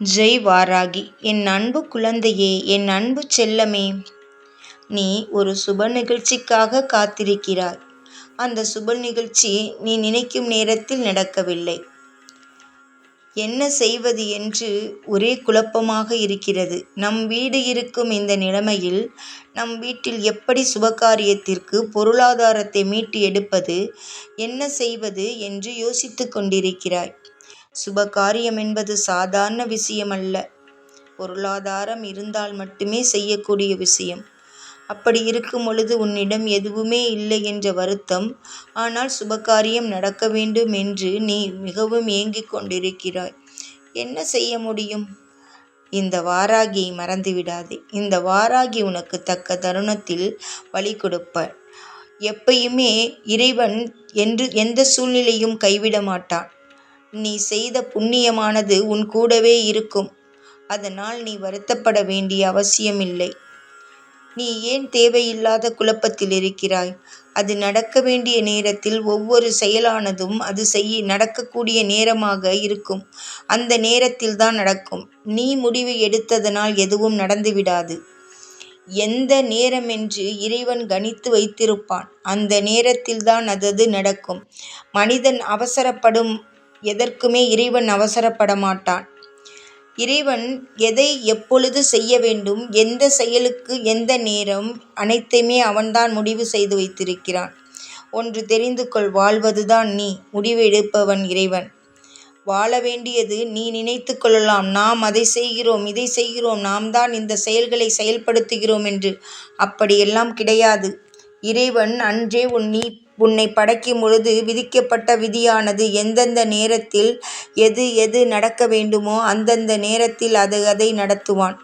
ஜெய் வாராகி என் அன்பு குழந்தையே என் அன்பு செல்லமே நீ ஒரு சுப நிகழ்ச்சிக்காக காத்திருக்கிறாய். அந்த சுப நிகழ்ச்சி நீ நினைக்கும் நேரத்தில் நடக்கவில்லை. என்ன செய்வது என்று ஒரே குழப்பமாக இருக்கிறது. நம் வீடு இருக்கும் இந்த நிலைமையில் நம் வீட்டில் எப்படி சுபகாரியத்திற்கு பொருளாதாரத்தை மீட்டு எடுப்பது என்ன செய்வது என்று யோசித்து கொண்டிருக்கிறாய். சுப காரியம் என்பது சாதாரண விஷயமல்ல. பொருளாதாரம் இருந்தால் மட்டுமே செய்யக்கூடிய விஷயம். அப்படி இருக்கும் பொழுது உன்னிடம் எதுவுமே இல்லை என்ற வருத்தம். ஆனால் சுபகாரியம் நடக்க வேண்டும் என்று நீ மிகவும் ஏங்கிக் கொண்டிருக்கிறாய். என்ன செய்ய முடியும்? இந்த வாராகியை மறந்துவிடாதே. இந்த வாராகி உனக்கு தக்க தருணத்தில் வழி கொடுப்பார் எப்பயுமே இறைவன் என்று எந்த சூழ்நிலையும் கைவிட மாட்டான். நீ செய்த புண்ணியமானது உன் கூடவே இருக்கும். அதனால் நீ வருத்தப்பட வேண்டிய அவசியமில்லை. நீ ஏன் தேவையில்லாத குழப்பத்தில் இருக்கிறாய்? அது நடக்க வேண்டிய நேரத்தில் ஒவ்வொரு செயலானதும் அது செய்ய நடக்கக்கூடிய நேரமாக இருக்கும். அந்த நேரத்தில் தான் நடக்கும். நீ முடிவு எடுத்ததனால் எதுவும் நடந்துவிடாது எந்த நேரம் என்று இறைவன் கணித்து வைத்திருப்பான். அந்த நேரத்தில் தான் அதது நடக்கும். மனிதன் அவசரப்படும் எதற்குமே இறைவன் அவசரப்பட மாட்டான் இறைவன் எதை எப்பொழுது செய்ய வேண்டும் எந்த செயலுக்கு எந்த நேரம் அனைத்தையுமே அவன்தான் முடிவு செய்து வைத்திருக்கிறான். ஒன்று தெரிந்து கொள் வாழ்வதுதான் நீ முடிவு எடுப்பவன் இறைவன். வாழ வேண்டியது நீ நினைத்து கொள்ளலாம் நாம் அதை செய்கிறோம் இதை செய்கிறோம் நாம் தான் இந்த செயல்களை செயல்படுத்துகிறோம் என்று. அப்படியெல்லாம் கிடையாது. இறைவன் அன்றே உன் நீ உன்னை படைக்கும் பொழுது விதிக்கப்பட்ட விதியானது எந்தெந்த நேரத்தில் எது எது நடக்க வேண்டுமோ அந்தந்த நேரத்தில் அது அதை நடத்துவான்.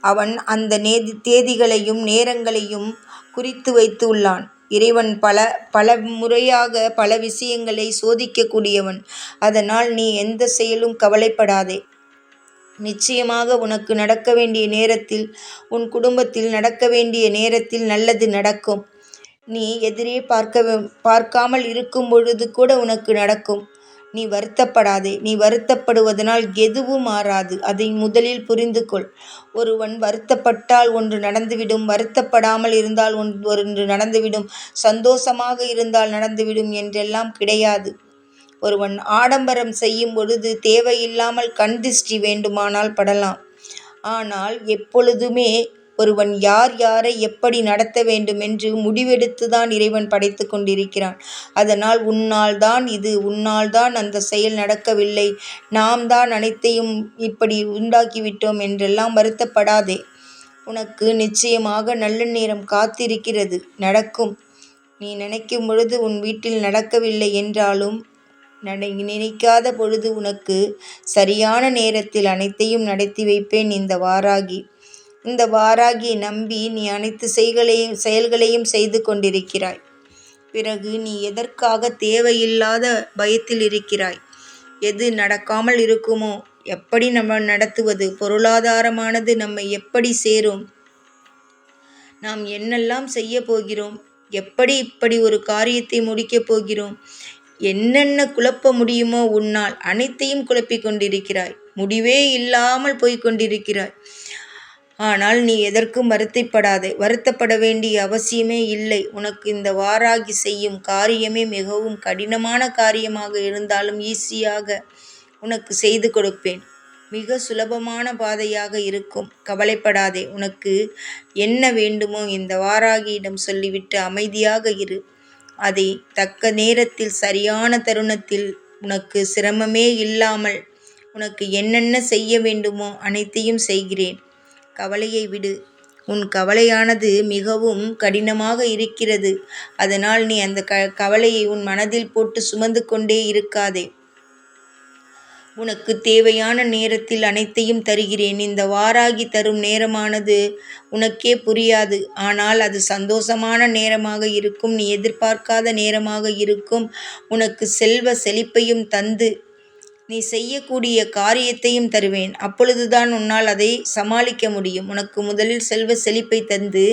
அவன் அந்த நேதி தேதிகளையும் நேரங்களையும் குறித்து வைத்து உள்ளான் இறைவன் பல பல முறையாக பல விஷயங்களை சோதிக்கக்கூடியவன். அதனால் நீ எந்த செயலும் கவலைப்படாதே. நிச்சயமாக உனக்கு நடக்க வேண்டிய நேரத்தில் உன் குடும்பத்தில் நடக்க வேண்டிய நேரத்தில் நல்லது நடக்கும். நீ எதிரே பார்க்க பார்க்காமல் இருக்கும் பொழுது கூட உனக்கு நடக்கும். நீ வருத்தப்படாதே. நீ வருத்தப்படுவதனால் எதுவும் மாறாது. அதை முதலில் புரிந்து கொள் ஒருவன் வருத்தப்பட்டால் ஒன்று நடந்துவிடும். வருத்தப்படாமல் இருந்தால் ஒன்று நடந்துவிடும். சந்தோஷமாக இருந்தால் நடந்துவிடும் என்றெல்லாம் கிடையாது. ஒருவன் ஆடம்பரம் செய்யும் பொழுது தேவையில்லாமல் கண் திருஷ்டி வேண்டுமானால் படலாம். ஆனால் எப்பொழுதுமே ஒருவன் யார் யாரை எப்படி நடத்த வேண்டுமென்று முடிவெடுத்துதான் இறைவன் படைத்து கொண்டிருக்கிறான். அதனால் உன்னால் தான் இது உன்னால் தான் அந்த செயல் நடக்கவில்லை. நாம் தான் அனைத்தையும் இப்படி உண்டாக்கிவிட்டோம் என்றெல்லாம் வருத்தப்படாதே. உனக்கு நிச்சயமாக நல்ல நேரம் காத்திருக்கிறது நடக்கும். நீ நினைக்கும் பொழுது உன் வீட்டில் நடக்கவில்லை என்றாலும் நினைக்காத பொழுது உனக்கு சரியான நேரத்தில் அனைத்தையும் நடத்தி வைப்பேன் இந்த வாராகி. இந்த வாராகி நம்பி நீ அனைத்து செய்களையும் செயல்களையும் செய்து கொண்டிருக்கிறாய். பிறகு நீ எதற்காக தேவையில்லாத பயத்தில் இருக்கிறாய்? எது நடக்காமல் இருக்குமோ? எப்படி நம்ம நடத்துவது? பொருளாதாரமானது நம்மை எப்படி சேரும்? நாம் என்னெல்லாம் செய்ய போகிறோம்? எப்படி இப்படி ஒரு காரியத்தை முடிக்கப் போகிறோம்? என்னென்ன குழப்ப முடியுமோ உன்னால் அனைத்தையும் குழப்பிக் கொண்டிருக்கிறாய். முடிவே இல்லாமல் போய்க் கொண்டிருக்கிறாய். ஆனால் நீ எதற்கும் வருத்தப்படாதே. வருத்தப்பட வேண்டிய அவசியமே இல்லை. உனக்கு இந்த வாராகி செய்யும் காரியமே மிகவும் கடினமான காரியமாக இருந்தாலும் ஈஸியாக உனக்கு செய்து கொடுப்பேன். மிக சுலபமான பாதையாக இருக்கும். கவலைப்படாதே. உனக்கு என்ன வேண்டுமோ இந்த வாராகியிடம் சொல்லிவிட்டு அமைதியாக இரு. அதை தக்க நேரத்தில் சரியான தருணத்தில் உனக்கு சிரமமே இல்லாமல் உனக்கு என்னென்ன செய்ய வேண்டுமோ அனைத்தையும் செய்கிறேன். கவலையை விடு. உன் கவலையானது மிகவும் கடினமாக இருக்கிறது. அதனால் நீ அந்த க கவலையை உன் மனதில் போட்டு சுமந்து கொண்டே இருக்காதே. உனக்கு தேவையான நேரத்தில் அனைத்தையும் தருகிறேன். இந்த வாராகி தரும் நேரமானது உனக்கே புரியாது. ஆனால் அது சந்தோஷமான நேரமாக இருக்கும். நீ எதிர்பார்க்காத நேரமாக இருக்கும். உனக்கு செல்வ செழிப்பையும் தந்து நீ செய்யக்கூடிய காரியத்தையும் தருவேன். அப்பொழுதுதான் உன்னால் அதை சமாளிக்க முடியும். உனக்கு முதலில் செல்வ செழிப்பை தந்து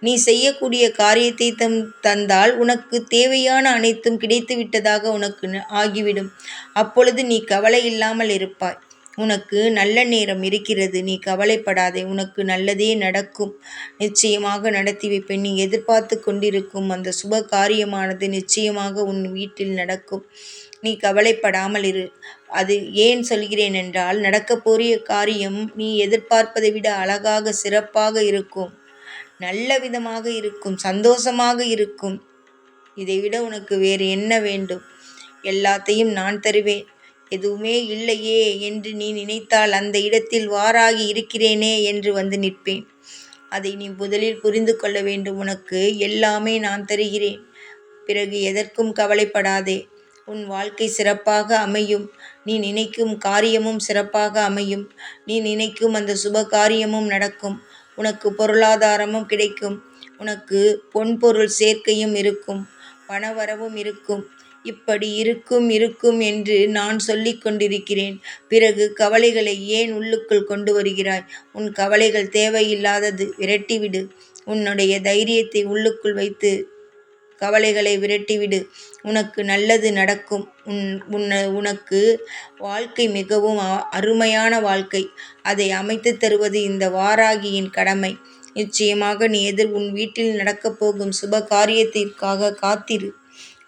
நீ செய்யக்கூடிய காரியத்தை தம் தந்தால் உனக்கு தேவையான அனைத்தும் கிடைத்து விட்டதாக உனக்கு ஆகிவிடும். அப்பொழுது நீ கவலை இல்லாமல் இருப்பாய். உனக்கு நல்ல நேரம் இருக்கிறது. நீ கவலைப்படாதே உனக்கு நல்லதே நடக்கும். நிச்சயமாக நடத்தி வைப்பேன். நீ எதிர்பார்த்து கொண்டிருக்கும் அந்த சுப காரியமானது நிச்சயமாக உன் வீட்டில் நடக்கும். நீ கவலைப்படாமல் இரு. அது ஏன் சொல்கிறேன் என்றால் நடக்கப் போறிய காரியம் நீ எதிர்பார்ப்பதை விட அழகாக சிறப்பாக இருக்கும். நல்ல விதமாக இருக்கும் சந்தோஷமாக இருக்கும். இதைவிட உனக்கு வேறு என்ன வேண்டும்? எல்லாத்தையும் நான் தருவேன். எதுவுமே இல்லையே என்று நீ நினைத்தால் அந்த இடத்தில் வாராகி இருக்கிறேனே என்று வந்து நிற்பேன். அதை நீ முதலில் புரிந்து கொள்ள வேண்டும். உனக்கு எல்லாமே நான் தருகிறேன். பிறகு எதற்கும் கவலைப்படாதே. உன் வாழ்க்கை சிறப்பாக அமையும். நீ நினைக்கும் காரியமும் சிறப்பாக அமையும். நீ நினைக்கும் அந்த சுப காரியமும் நடக்கும். உனக்கு பொருளாதாரமும் கிடைக்கும். உனக்கு பொன்பொருள் சேர்க்கையும் இருக்கும். பணவரவும் இருக்கும். இப்படி இருக்கும் இருக்கும் என்று நான் சொல்லிக் கொண்டிருக்கிறேன். பிறகு கவலைகளை ஏன் உள்ளுக்குள் கொண்டு வருகிறாய்? உன் கவலைகள் தேவையில்லாதது விரட்டிவிடு. உன்னுடைய தைரியத்தை உள்ளுக்குள் வைத்து கவலைகளை விரட்டிவிடு. உனக்கு நல்லது நடக்கும். உன் உன்னை உனக்கு வாழ்க்கை மிகவும் அருமையான வாழ்க்கை. அதை அமைத்து தருவது இந்த வாராகியின் கடமை. நிச்சயமாக நீ எதிர் உன் வீட்டில் நடக்கப் போகும் சுப காரியத்திற்காக காத்திரு.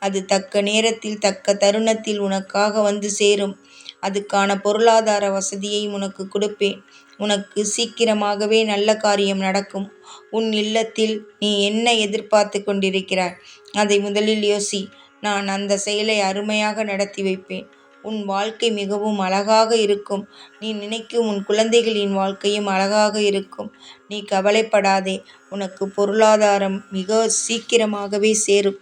அது தக்க நேரத்தில் தக்க தருணத்தில் உனக்காக வந்து சேரும். அதுக்கான பொருளாதார வசதியை உனக்கு கொடுப்பேன். உனக்கு சீக்கிரமாகவே நல்ல காரியம் நடக்கும். உன் இல்லத்தில் நீ என்ன எதிர்பார்த்து கொண்டிருக்கிறாய்? அதை முதலில் யோசி. நான் அந்த செயலை அருமையாக நடத்தி வைப்பேன். உன் வாழ்க்கை மிகவும் அழகாக இருக்கும். நீ நினைக்கும் உன் குழந்தைகளின் வாழ்க்கையும் அழகாக இருக்கும். நீ கவலைப்படாதே. உனக்கு பொருளாதாரம் மிக சீக்கிரமாகவே சேரும்.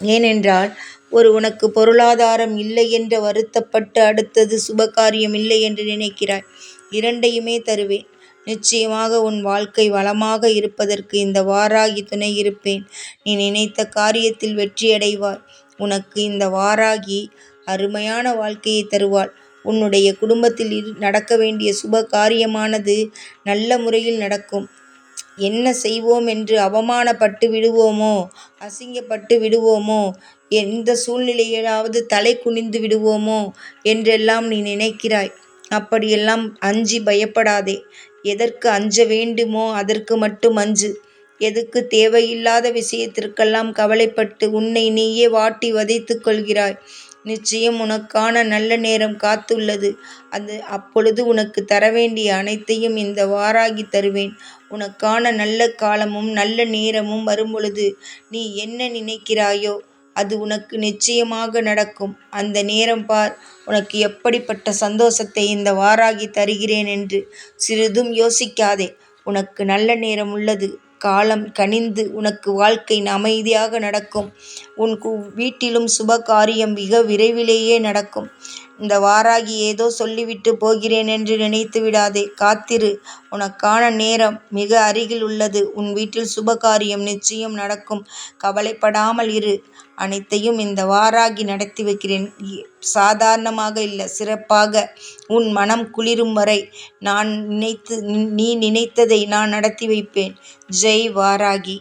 ஏனென்றால் ஒரு உனக்கு பொருளாதாரம் இல்லை என்று வருத்தப்பட்டு அடுத்தது சுபகாரியம் இல்லை என்று நினைக்கிறாய். இரண்டையுமே தருவேன். நிச்சயமாக உன் வாழ்க்கை வளமாக இருப்பதற்கு இந்த வாராகி துணை இருப்பேன். நீ நினைத்த காரியத்தில் வெற்றியடைவாய் உனக்கு இந்த வாராகி அருமையான வாழ்க்கையை தருவாள். உன்னுடைய குடும்பத்தில் நடக்க வேண்டிய சுப காரியமானது நல்ல முறையில் நடக்கும். என்ன செய்வோம் என்று அவமானப்பட்டு விடுவோமோ அசிங்கப்பட்டு விடுவோமோ எந்த சூழ்நிலையிலாவது தலை குனிந்து விடுவோமோ என்றெல்லாம் நீ நினைக்கிறாய். அப்படியெல்லாம் அஞ்சி பயப்படாதே. எதற்கு அஞ்ச வேண்டுமோ அதற்கு மட்டும் அஞ்சு. எதுக்கு தேவையில்லாத விஷயத்திற்கெல்லாம் கவலைப்பட்டு உன்னை நீயே வாட்டி வதைத்து கொள்கிறாய். நிச்சயம் உனக்கான நல்ல நேரம் காத்துள்ளது. அது அப்பொழுது உனக்கு தர வேண்டிய அனைத்தையும் இந்த வாராகி தருவேன். உனக்கான நல்ல காலமும் நல்ல நேரமும் வரும்பொழுது நீ என்ன நினைக்கிறாயோ அது உனக்கு நிச்சயமாக நடக்கும். அந்த நேரம் பார் உனக்கு எப்படிப்பட்ட சந்தோஷத்தை இந்த வாராகி தருகிறேன் என்று சிறிதும் யோசிக்காதே. உனக்கு நல்ல நேரம் உள்ளது. காலம் கனிந்து உனக்கு வாழ்க்கை அமைதியாக நடக்கும். உன் வீட்டிலும் சுப காரியம் மிக விரைவிலேயே நடக்கும். இந்த வாராகி ஏதோ சொல்லிவிட்டு போகிறேன் என்று நினைத்து விடாதே. காத்திரு. உனக்கான நேரம் மிக அருகில் உள்ளது. உன் வீட்டில் சுபகாரியம் நிச்சயம் நடக்கும். கவலைப்படாமல் இரு. அனைத்தையும் இந்த வாராகி நடத்தி வைக்கிறேன். சாதாரணமாக இல்லை. சிறப்பாக. உன் மனம் குளிரும் வரை நான் நினைத்து நீ நினைத்ததை நான் நடத்தி வைப்பேன். ஜெய் வாராகி.